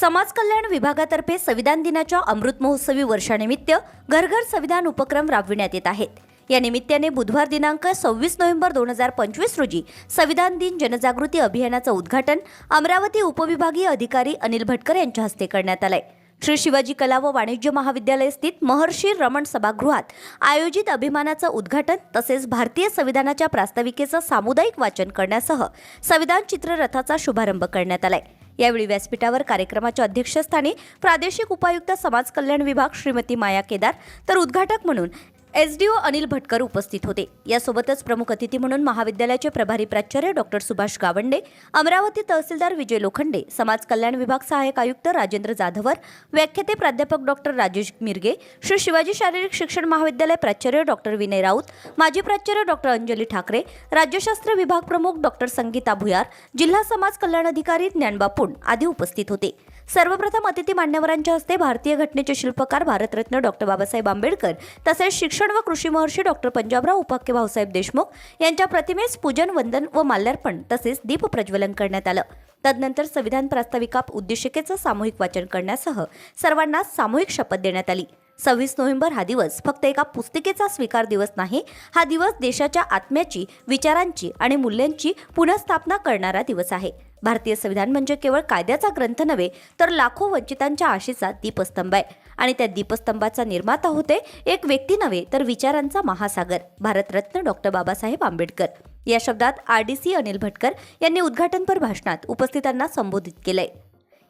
समाज कल्याण विभागातर्फे संविधान दिनाच्या अमृत महोत्सवी वर्षानिमित्त घरघर संविधान उपक्रम राबविण्यात येत आहेत. या निमित्ताने बुधवार दिनांक सव्वीस नोव्हेंबर दोन हजार पंचवीस रोजी संविधान दिन जनजागृती अभियानाचं उद्घाटन अमरावती उपविभागीय अधिकारी अनिल भटकर यांच्या हस्ते करण्यात आलंय. श्री शिवाजी कला व वाणिज्य महाविद्यालय स्थित महर्षी रमण सभागृहात आयोजित अभिमानाचं उद्घाटन तसेच भारतीय संविधानाच्या प्रास्ताविकेचं सामुदायिक वाचन करण्यासह संविधान चित्ररथाचा शुभारंभ करण्यात आलाय. यावेळी व्यासपीठावर कार्यक्रमाच्या अध्यक्षस्थानी प्रादेशिक उपायुक्त समाज कल्याण विभाग श्रीमती माया केदार तर उद्घाटक म्हणून एसडीओ अनिल भटकर उपस्थित होते. यासोबतच प्रमुख अतिथी म्हणून महाविद्यालयाचे प्रभारी प्राचार्य डॉक्टर सुभाष गावंडे अमरावती तहसीलदार विजय लोखंडे समाज कल्याण विभाग सहाय्यक आयुक्त राजेंद्र जाधवर व्याख्याते प्राध्यापक डॉक्टर राजेश मिरगे श्री शिवाजी शारीरिक शिक्षण महाविद्यालय प्राचार्य डॉक्टर विनय राऊत माजी प्राचार्य डॉक्टर अंजली ठाकरे राज्यशास्त्र विभाग प्रमुख डॉक्टर संगीता भुयार जिल्हा समाज कल्याण अधिकारी ज्ञानबा पुंड आदी उपस्थित होते. सर्वप्रथम अतिथी मान्यवरांच्या हस्ते भारतीय घटनेचे शिल्पकार भारतरत्न डॉक्टर बाबासाहेब आंबेडकर तसेच शिक्षण व कृषी महर्षी डॉक्टर पंजाबराव उपाख्य भाऊसाहेब देशमुख यांच्या प्रतिमेस पूजन वंदन व माल्यार्पण तसेच दीप प्रज्वलन करण्यात आलं. तदनंतर संविधान प्रास्ताविका उद्देशिकेचं सामूहिक वाचन करण्यासह सर्वांना सामूहिक शपथ देण्यात आली. सव्वीस नोव्हेंबर हा दिवस फक्त एका पुस्तिकेचा स्वीकार दिवस नाही हा दिवस देशाच्या आत्म्याची विचारांची आणि मूल्यांची पुनर्स्थापना करणारा दिवस आहे. भारतीय संविधान म्हणजे केवळ कायद्याचा ग्रंथ नव्हे तर लाखो वंचितांच्या आशेचा दीपस्तंभ आहे. आणि त्या दीपस्तंभाचा निर्माता होते एक व्यक्ती नव्हे तर विचारांचा महासागर भारतरत्न डॉक्टर बाबासाहेब आंबेडकर. या शब्दात R D C Anil Bhatkar यांनी उद्घाटनपर भाषणात उपस्थितांना संबोधित केलंय.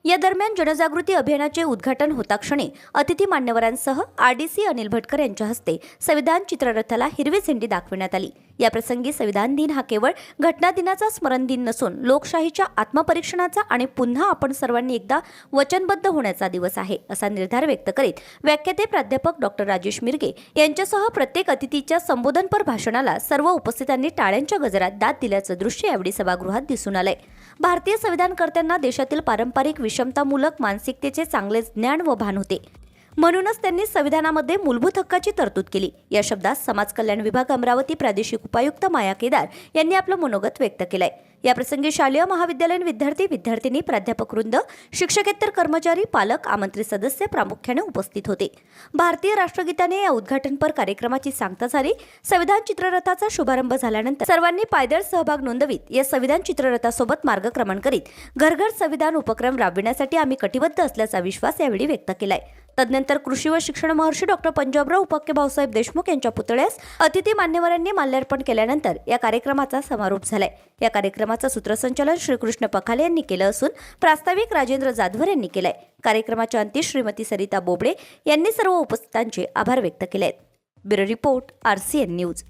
या दरम्यान जनजागृती अभियानाचे उद्घाटन होताक्षणी अतिथी मान्यवरांसह आरडीसी अनिल भटकर यांच्या हस्ते संविधान चित्ररथाला हिरवी झेंडी दाखविण्यात आली. याप्रसंगी संविधान दिन हा केवळ घटना दिनाचा स्मरण दिन नसून लोकशाहीच्या आत्मपरीक्षणाचा आणि पुन्हा आपण सर्वांनी एकदा वचनबद्ध होण्याचा दिवस आहे असा निर्धार व्यक्त करीत व्याख्याते प्राध्यापक डॉक्टर राजेश मिरगे यांच्यासह प्रत्येक अतिथीच्या संबोधनपर भाषणाला सर्व उपस्थितांनी टाळ्यांच्या गजरात दाद दिल्याचं दृश्य यावेळी सभागृहात दिसून आलंय. भारतीय संविधानकर्त्यांना देशातील पारंपरिक विषमतामूलक मानसिकतेचे चांगले ज्ञान व भान होते. म्हणूनच त्यांनी संविधानामध्ये मूलभूत हक्काची तरतूद केली. या शब्दात समाज कल्याण विभाग अमरावती प्रादेशिक उपायुक्त माया केदार यांनी आपलं मनोगत व्यक्त केलंय. याप्रसंगी शालेय महाविद्यालयीन विद्यार्थी विद्यार्थिनी प्राध्यापक वृंद शिक्षकेतर कर्मचारी पालक आमंत्रित सदस्य प्रामुख्याने उपस्थित होते. भारतीय राष्ट्रगीताने या उद्घाटनपर कार्यक्रमाची सांगता झाली. संविधान चित्ररथाचा शुभारंभ झाल्यानंतर सर्वांनी पायदळ सहभाग नोंदवीत. या संविधान चित्ररथासोबत मार्गक्रमण करीत घरघर संविधान उपक्रम राबविण्यासाठी आम्ही कटिबद्ध असल्याचा विश्वास यावेळी व्यक्त केलाय. तदनंतर कृषी व शिक्षण महर्षी डॉक्टर पंजाबराव उपाख्य भाऊसाहेब देशमुख यांच्या पुतळ्यास अतिथी मान्यवरांनी माल्यार्पण केल्यानंतर या कार्यक्रमाचा समारोप झालाय. या कार्यक्रमाचं सूत्रसंचालन श्रीकृष्ण पखाले यांनी केलं असून प्रास्ताविक राजेंद्र जाधवर यांनी केलंय. कार्यक्रमाच्या अंती श्रीमती सरिता बोबडे यांनी सर्व उपस्थितांचे आभार व्यक्त केले आहेत bureau report R C N news.